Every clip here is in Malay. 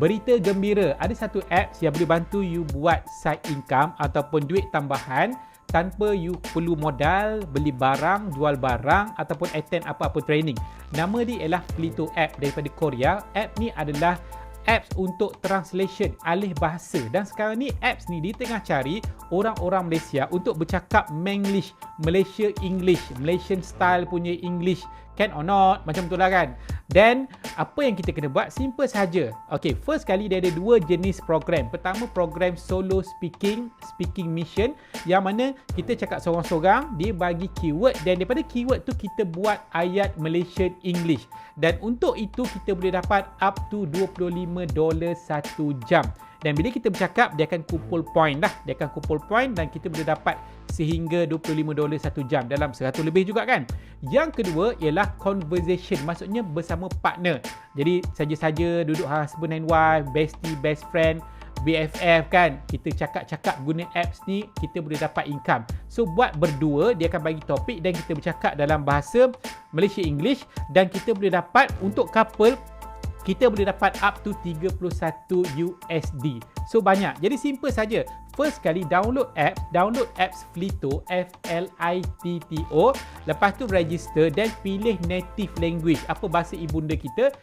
berita gembira. Ada satu apps yang boleh bantu you buat side income ataupun duit tambahan tanpa you perlu modal, beli barang, jual barang ataupun attend apa-apa training. Nama dia ialah Flito App daripada Korea. App ni adalah apps untuk translation alih bahasa dan sekarang ni apps ni dia tengah cari orang-orang Malaysia untuk bercakap Menglish, Malaysia English, Malaysian style punya English can or not macam tu lah kan dan apa yang kita kena buat? Simple saja okay first kali dia ada dua jenis program. Pertama program solo speaking speaking mission yang mana kita cakap seorang-seorang dia bagi keyword dan daripada keyword tu kita buat ayat Malaysian English. Dan untuk itu kita boleh dapat up to 25 dolar satu jam dan bila kita bercakap dia akan kumpul point lah dia akan kumpul point dan kita boleh dapat sehingga 25 dolar satu jam dalam 100 lebih juga kan? Yang kedua ialah conversation maksudnya bersama partner. Jadi saja-saja duduk husband and wife bestie best friend BFF kan? Kita cakap-cakap guna apps ni kita boleh dapat income. So buat berdua dia akan bagi topik dan kita bercakap dalam bahasa Malaysia English dan kita boleh dapat untuk couple kita boleh dapat up to 31 USD. So banyak. Jadi simple saja. First kali download app, download apps Flito F L I T T O. Lepas tu register dan pilih native language. Apa bahasa ibunda kita?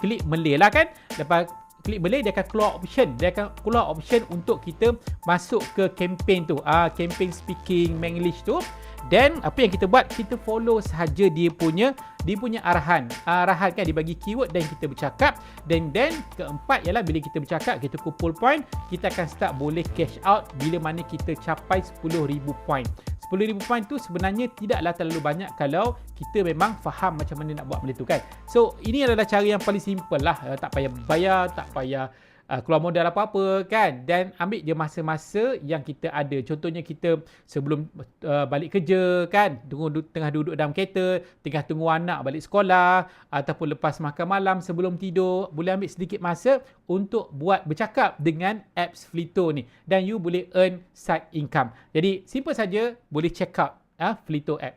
Klik Malay lah kan? Lepas klik Malay dia akan keluar option. Dia akan keluar option untuk kita masuk ke campaign tu. Ah, campaign speaking Menglish tu. Dan apa yang kita buat kita follow sahaja dia punya dia punya arahan. Arahan kan dia bagi keyword dan kita bercakap dan then keempat ialah bila kita bercakap kita kumpul point kita akan start boleh cash out bila mana kita capai 10000 point. 10,000 point tu sebenarnya tidaklah terlalu banyak kalau kita memang faham macam mana nak buat benda tu kan. So ini adalah cara yang paling simple lah. Uh, tak payah bayar, tak payah uh, keluar modal apa-apa kan? Dan ambil je masa-masa yang kita ada. Contohnya kita sebelum uh, balik kerja kan? Tunggu tengah duduk dalam kereta tengah tunggu anak balik sekolah ataupun lepas makan malam sebelum tidur boleh ambil sedikit masa untuk buat bercakap dengan apps Flito ni. Dan you boleh earn side income. Jadi simple saja boleh check out uh, Flito app